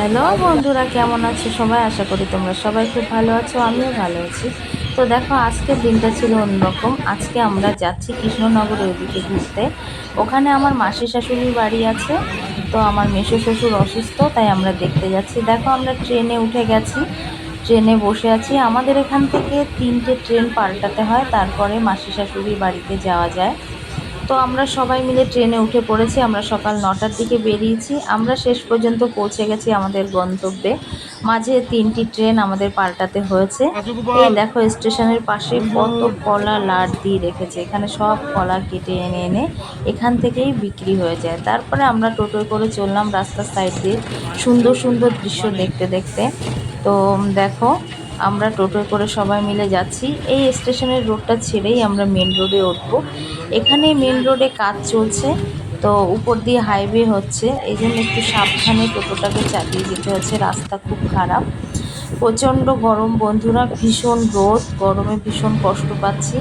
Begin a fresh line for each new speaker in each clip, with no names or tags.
Hello বন্ধুরা, কেমন আছো সবাই? আশা করি তোমরা সবাই খুব ভালো আছো, আমিও ভালো আছি। তো দেখো, আজকের দিনটা ছিল অন্যরকম। আজকে আমরা যাচ্ছি কৃষ্ণনগরের ওইদিকে ঘুরতে। ওখানে আমার মাসি শাশুড়ির বাড়ি আছে, তো আমার মেসো শ্বশুর অসুস্থ, তাই আমরা দেখতে যাচ্ছি। দেখো, আমরা ট্রেনে উঠে গেছি, ট্রেনে বসে আছি। আমাদের এখান থেকে তিনটে ট্রেন পাল্টাতে হয়, তারপরে মাসি শাশুড়ির বাড়িতে যাওয়া যায়। তো আমরা সবাই মিলে ট্রেনে উঠে পড়েছি, আমরা সকাল নটার দিকে বেরিয়েছি, আমরা শেষ পর্যন্ত পৌঁছে গেছি আমাদের গন্তব্যে। মাঝে তিনটি ট্রেন আমাদের পাল্টাতে হয়েছে। এই দেখো, স্টেশনের পাশে কত কলা লাট দিয়ে রেখেছে, এখানে সব কলা কেটে এনে এনে এখান থেকেই বিক্রি হয়ে যায়। তারপরে আমরা টোটোয় করে চললাম রাস্তার সাইড দিয়ে সুন্দর সুন্দর দৃশ্য দেখতে দেখতে। তো দেখো আমরা টোটোয় করে সবাই মিলে যাচ্ছি। এই স্টেশনের রোডটা ছেড়েই আমরা মেন রোডে উঠবো। এখানে মেন রোডে কাজ চলছে, তো উপর দিয়ে হাইওয়ে হচ্ছে। এই জন্য একটু সাবধানে টোটোটাকে চালিয়ে যেতে হচ্ছে। রাস্তা খুব খারাপ। প্রচণ্ড গরম। বন্ধুরা, ভীষণ রোদ। গরমে ভীষণ কষ্ট পাচ্ছি।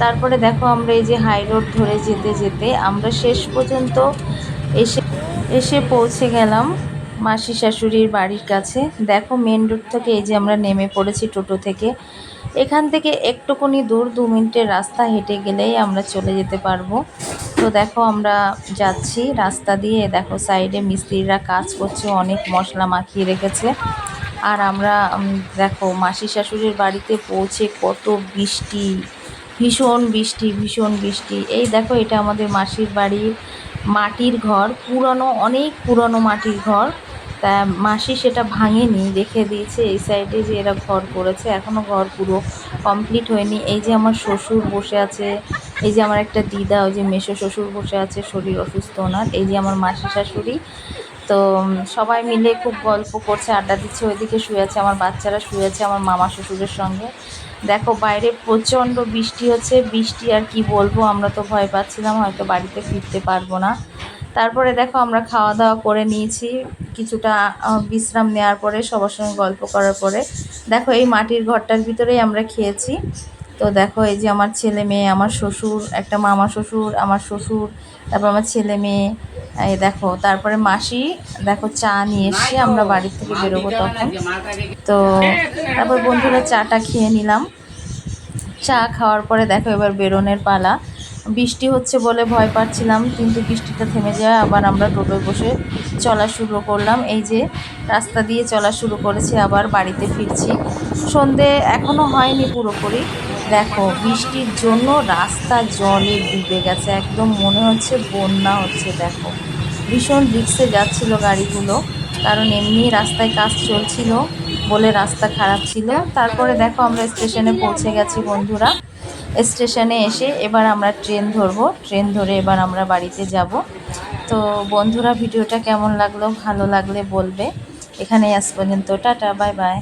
তারপরে দেখো আমরা এই যে হাই রোড ধরে যেতে যেতে আমরা শেষ পর্যন্ত এসে এসে পৌঁছে গেলাম। মাসি শাশুড়ির বাড়ির কাছে। দেখো মেন রোড থেকে এই যে আমরা নেমে পড়েছি টোটো থেকে। এখান থেকে একটুকুনি দূর, দু মিনিটের রাস্তা, হেঁটে গেলেই আমরা চলে যেতে পারব। তো দেখো আমরা যাচ্ছি রাস্তা দিয়ে। দেখো সাইডে মিস্ত্রিরা কাজ করছে, অনেক মশলা মাখিয়ে রেখেছে। আর আমরা দেখো মাসি শাশুড়ির বাড়িতে পৌঁছে কত বৃষ্টি, ভীষণ বৃষ্টি ভীষণ বৃষ্টি। এই দেখো এটা আমাদের মাসির বাড়ির মাটির ঘর, পুরনো, অনেক পুরনো মাটির ঘর। তা মাসি সেটা ভাঙেনি রেখে দিয়েছে এই সাইডে যে এরা ঘর করেছে এখনও ঘর পুরো কমপ্লিট হয়নি। এই যে আমার শ্বশুর বসে আছে, এই যে আমার একটা দিদা, ওই যে মেসো শ্বশুর বসে আছে, শরীর অসুস্থ ওনার, এই যে আমার মাসি শাশুড়ি। তো সবাই মিলে খুব গল্প করছে, আড্ডা দিচ্ছে, ওইদিকে শুয়ে আছে, আমার বাচ্চারা শুয়ে আছে আমার মামা শ্বশুরের সঙ্গে। দেখো, বাইরে প্রচণ্ড বৃষ্টি হচ্ছে, বৃষ্টি আর কি বলব, আমরা তো ভয় পাচ্ছিলাম, হয়তো বাড়িতে ফিরতে পারব না। তারপরে দেখো আমরা খাওয়া দাওয়া করে নিয়েছি। কিছুটা বিশ্রাম নেওয়ার পরে, সবার সঙ্গে গল্প করার পরে। দেখো এই মাটির ঘরটার ভিতরেই আমরা খেয়েছি। তো দেখো এই যে আমার ছেলে মেয়ে, আমার শ্বশুর, একটা মামা শ্বশুর, আমার শ্বশুর, তারপর আমার ছেলে মেয়ে এই দেখো, তারপরে মাসি, দেখো চা নিয়ে এসে আমরা বাড়ির থেকে বেরোবো তখন। তো তারপর বন্ধুরা চাটা খেয়ে নিলাম। চা খাওয়ার পরে দেখো এবার বেরোনের পালা। বৃষ্টি হচ্ছে বলে ভয় পাচ্ছিলাম, কিন্তু বৃষ্টিটা থেমে যায়, আবার আমরা টোটোয় বসে চলা শুরু করলাম। এই যে রাস্তা দিয়ে চলা শুরু করেছি, আবার বাড়িতে ফিরছি। সন্ধে এখনও হয়নি পুরোপুরি। দেখো, বৃষ্টির জন্য রাস্তা জলে ডুবে গেছে, একদম মনে হচ্ছে বন্যা হচ্ছে, দেখো। ভীষণ রিক্সে যাচ্ছিল গাড়িগুলো, কারণ এমনি রাস্তায় কাজ চলছিল বলে রাস্তা খারাপ ছিল। তারপরে দেখো আমরা স্টেশনে পৌঁছে গেছি বন্ধুরা। স্টেশনে এসে এবার আমরা ট্রেন ধরবো। ট্রেন ধরে এবার আমরা বাড়িতে যাব। তো বন্ধুরা, ভিডিওটা কেমন লাগল? ভালো লাগলে বলবে। এখানেই আজ পর্যন্ত। Tata, bye bye.